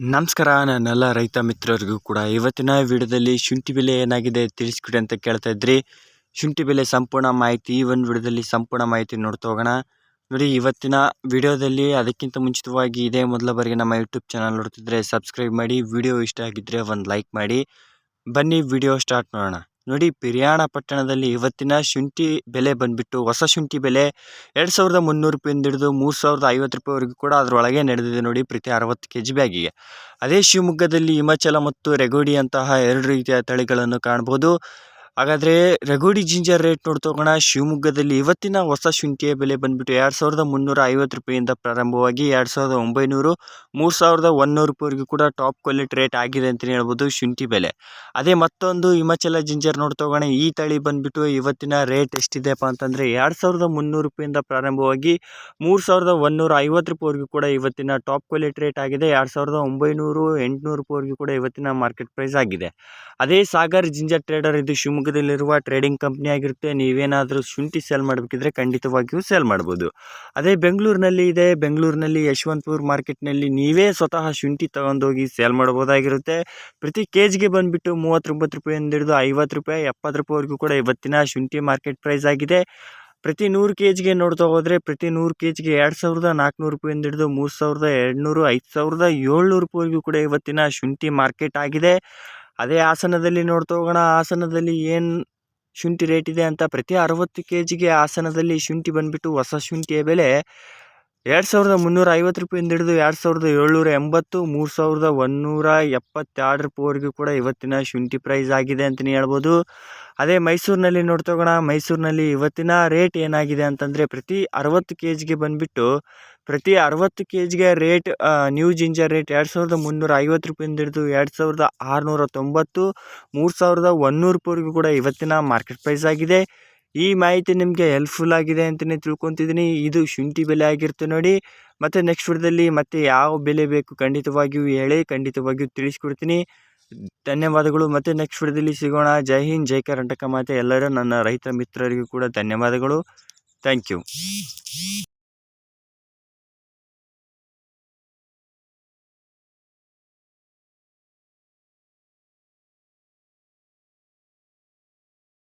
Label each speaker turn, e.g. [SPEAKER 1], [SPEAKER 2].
[SPEAKER 1] ನಮಸ್ಕಾರ ನನ್ನೆಲ್ಲ ರೈತ ಮಿತ್ರರಿಗೂ ಕೂಡ ಇವತ್ತಿನ ವಿಡಿಯೋದಲ್ಲಿ ಶುಂಠಿ ಬೆಲೆ ಏನಾಗಿದೆ ತಿಳಿಸ್ಕೊಡಿ ಅಂತ ಕೇಳ್ತಾ ಇದ್ರಿ. ಶುಂಠಿ ಬೆಲೆ ಸಂಪೂರ್ಣ ಮಾಹಿತಿ, ಈ ಒಂದು ವಿಡಿಯೋದಲ್ಲಿ ಸಂಪೂರ್ಣ ಮಾಹಿತಿ ನೋಡ್ತಾ ಹೋಗೋಣ. ನೋಡಿ, ಇವತ್ತಿನ ವಿಡಿಯೋದಲ್ಲಿ ಅದಕ್ಕಿಂತ ಮುಂಚಿತವಾಗಿ ಇದೇ ಮೊದಲ ಬಾರಿಗೆ ನಮ್ಮ ಯೂಟ್ಯೂಬ್ ಚಾನಲ್ ನೋಡ್ತಿದ್ರೆ ಸಬ್ಸ್ಕ್ರೈಬ್ ಮಾಡಿ, ವಿಡಿಯೋ ಇಷ್ಟ ಆಗಿದ್ದರೆ ಒಂದು ಲೈಕ್ ಮಾಡಿ. ಬನ್ನಿ, ವಿಡಿಯೋ ಸ್ಟಾರ್ಟ್ ಮಾಡೋಣ. ನೋಡಿ, ಪಿರಿಯಾಣ ಪಟ್ಟಣದಲ್ಲಿ ಇವತ್ತಿನ ಶುಂಠಿ ಬೆಲೆ ಬಂದುಬಿಟ್ಟು, ಹೊಸ ಶುಂಠಿ ಬೆಲೆ ಎರಡು ಸಾವಿರದ ಮುನ್ನೂರು ರೂಪಾಯಿಂದ ಹಿಡಿದು ಮೂರು ಸಾವಿರದ ಐವತ್ತು ರೂಪಾಯಿವರೆಗೂ ಕೂಡ ಅದರೊಳಗೆ ನಡೆದಿದೆ ನೋಡಿ, ಪ್ರತಿ ಅರವತ್ತು ಕೆ ಜಿ ಬ್ಯಾಗಿಗೆ. ಅದೇ ಶಿವಮೊಗ್ಗದಲ್ಲಿ ಹಿಮಾಚಲ ಮತ್ತು ರೆಗೋಡಿ ಅಂತಹ ಎರಡು ರೀತಿಯ ತಳಿಗಳನ್ನು ಕಾಣ್ಬೋದು. ಹಾಗಾದರೆ ರಗೋಡಿ ಜಿಂಜರ್ ರೇಟ್ ನೋಡ್ತೋಗೋಣ ಶಿವಮೊಗ್ಗದಲ್ಲಿ ಇವತ್ತಿನ ಹೊಸ ಶುಂಠಿಯ ಬೆಲೆ ಬಂದುಬಿಟ್ಟು ಎರಡು ಸಾವಿರದ ಮುನ್ನೂರ ಐವತ್ತು ರೂಪಾಯಿಂದ ಪ್ರಾರಂಭವಾಗಿ ಎರಡು ಸಾವಿರದ ಒಂಬೈನೂರು, ಮೂರು ಸಾವಿರದ ಒನ್ನೂರು ರೂಪಾಯಿವರೆಗೂ ಕೂಡ ಟಾಪ್ ಕ್ವಾಲಿಟಿ ರೇಟ್ ಆಗಿದೆ ಅಂತಲೇ ಹೇಳ್ಬೋದು ಶುಂಠಿ ಬೆಲೆ. ಅದೇ ಮತ್ತೊಂದು ಹಿಮಾಚಲ ಜಿಂಜರ್ ನೋಡ್ತೋಗೋಣ ಈ ತಳಿ ಬಂದುಬಿಟ್ಟು ಇವತ್ತಿನ ರೇಟ್ ಎಷ್ಟಿದೆಯಪ್ಪ ಅಂತಂದರೆ ಎರಡು ಸಾವಿರದ ಮುನ್ನೂರು ರೂಪಾಯಿಂದ ಪ್ರಾರಂಭವಾಗಿ ಮೂರು ಸಾವಿರದ ಒನ್ನೂರ ಐವತ್ತು ರೂಪಾಯಿವರೆಗೂ ಕೂಡ ಇವತ್ತಿನ ಟಾಪ್ ಕ್ವಾಲಿಟಿ ರೇಟ್ ಆಗಿದೆ. ಎರಡು ಸಾವಿರದ ಒಂಬೈನೂರು, ಎಂಟುನೂರು ರೂಪಾಯಿವರೆಗೂ ಕೂಡ ಇವತ್ತಿನ ಮಾರ್ಕೆಟ್ ಪ್ರೈಸ್ ಆಗಿದೆ. ಅದೇ ಸಾಗರ್ ಜಿಂಜರ್ ಟ್ರೇಡರ್ ಇದು ಶಿವಮೊಗ್ಗದಲ್ಲಿರುವ ಟ್ರೇಡಿಂಗ್ ಕಂಪ್ನಿ ಆಗಿರುತ್ತೆ. ನೀವೇನಾದರೂ ಶುಂಠಿ ಸೇಲ್ ಮಾಡಬೇಕಿದ್ರೆ ಖಂಡಿತವಾಗಿಯೂ ಸೇಲ್ ಮಾಡ್ಬೋದು. ಅದೇ ಬೆಂಗಳೂರಿನಲ್ಲಿ ಇದೆ. ಬೆಂಗಳೂರಿನಲ್ಲಿ ಯಶವಂತಪುರ ಮಾರ್ಕೆಟ್ನಲ್ಲಿ ನೀವೇ ಸ್ವತಃ ಶುಂಠಿ ತಗೊಂಡೋಗಿ ಸೇಲ್ ಮಾಡ್ಬೋದಾಗಿರುತ್ತೆ ಪ್ರತಿ ಕೆ ಜಿಗೆ ಬಂದುಬಿಟ್ಟು ಮೂವತ್ತೊಂಬತ್ತು ರೂಪಾಯಿಂದ ಹಿಡಿದು ಐವತ್ತು ರೂಪಾಯಿ, ಎಪ್ಪತ್ತು ರೂಪಾಯಿವರೆಗೂ ಕೂಡ ಇವತ್ತಿನ ಶುಂಠಿ ಮಾರ್ಕೆಟ್ ಪ್ರೈಸ್ ಆಗಿದೆ. ಪ್ರತಿ ನೂರು ಕೆ ಜಿಗೆ ನೋಡ್ತಾ ಹೋದರೆ, ಪ್ರತಿ ನೂರು ಕೆ ಜಿಗೆ ಎರಡು ಸಾವಿರದ ನಾಲ್ಕುನೂರು ರೂಪಾಯಿಂದ ಹಿಡಿದು ಮೂರು ಸಾವಿರದ ಎರಡುನೂರು, ಐದು ಸಾವಿರದ ಏಳ್ನೂರು ರೂಪಾಯಿವರೆಗೂ ಕೂಡ ಇವತ್ತಿನ ಶುಂಠಿ ಮಾರ್ಕೆಟ್ ಆಗಿದೆ. ಅದೇ ಆಸನದಲ್ಲಿ ನೋಡ್ತಾ ಹೋಗೋಣ. ಹಾಸನದಲ್ಲಿ ಏನು ಶುಂಠಿ ರೇಟ್ ಇದೆ ಅಂತ ಪ್ರತಿ ಅರವತ್ತು ಕೆ ಜಿಗೆ ಆಸನದಲ್ಲಿ ಶುಂಠಿ ಬಂದುಬಿಟ್ಟು ಹೊಸ ಶುಂಠಿಯ ಬೆಲೆ ಎರಡು ಸಾವಿರದ ಮುನ್ನೂರ ಐವತ್ತು ರೂಪಾಯಿಂದ ಹಿಡಿದು ಎರಡು ಸಾವಿರದ ಏಳ್ನೂರ ಎಂಬತ್ತು, ಮೂರು ಸಾವಿರದ ಒಂದುನೂರ ಎಪ್ಪತ್ತೆರಡು ರೂಪಾಯಿವರೆಗೂ ಕೂಡ ಇವತ್ತಿನ ಶುಂಠಿ ಪ್ರೈಸ್ ಆಗಿದೆ ಅಂತಲೇ ಹೇಳ್ಬೋದು. ಅದೇ ಮೈಸೂರಿನಲ್ಲಿ ನೋಡ್ತೋಗೋಣ ಮೈಸೂರಿನಲ್ಲಿ ಇವತ್ತಿನ ರೇಟ್ ಏನಾಗಿದೆ ಅಂತಂದರೆ ಪ್ರತಿ ಅರವತ್ತು ಕೆ ಜಿಗೆ ಬಂದುಬಿಟ್ಟು ಪ್ರತಿ ಅರವತ್ತು ಕೆ ಜಿಗೆ ರೇಟ್ ನ್ಯೂ ಜಿಂಜರ್ ರೇಟ್ ಎರಡು ಸಾವಿರದ ಮುನ್ನೂರ ಐವತ್ತು ರೂಪಾಯಿಂದ ಹಿಡಿದು ಎರಡು ಸಾವಿರದ ಆರುನೂರ ತೊಂಬತ್ತು, ಮೂರು ಸಾವಿರದ ಒಂದುನೂರು ರೂಪಾಯಿವರೆಗೂ ಕೂಡ ಇವತ್ತಿನ ಮಾರ್ಕೆಟ್ ಪ್ರೈಸ್ ಆಗಿದೆ. ಈ ಮಾಹಿತಿ ನಿಮಗೆ ಹೆಲ್ಪ್ಫುಲ್ ಆಗಿದೆ ಅಂತಲೇ ತಿಳ್ಕೊತಿದ್ದೀನಿ. ಇದು ಶುಂಠಿ ಬೆಲೆ ಆಗಿರುತ್ತೆ ನೋಡಿ. ಮತ್ತು ನೆಕ್ಸ್ಟ್ ವಿಡಿಯೋದಲ್ಲಿ ಮತ್ತೆ ಯಾವ ಬೆಲೆ ಬೇಕು ಖಂಡಿತವಾಗಿಯೂ ಹೇಳಿ, ಖಂಡಿತವಾಗಿಯೂ ತಿಳಿಸ್ಕೊಡ್ತೀನಿ. ಧನ್ಯವಾದಗಳು. ಮತ್ತು ನೆಕ್ಸ್ಟ್ ವಿಡಿಯೋದಲ್ಲಿ ಸಿಗೋಣ. ಜೈ ಹಿಂದ್, ಜೈ ಕರ್ನಾಟಕ ಮಾತೆ. ಎಲ್ಲರೂ ನನ್ನ ರೈತ ಮಿತ್ರರಿಗೂ ಕೂಡ ಧನ್ಯವಾದಗಳು. Thank you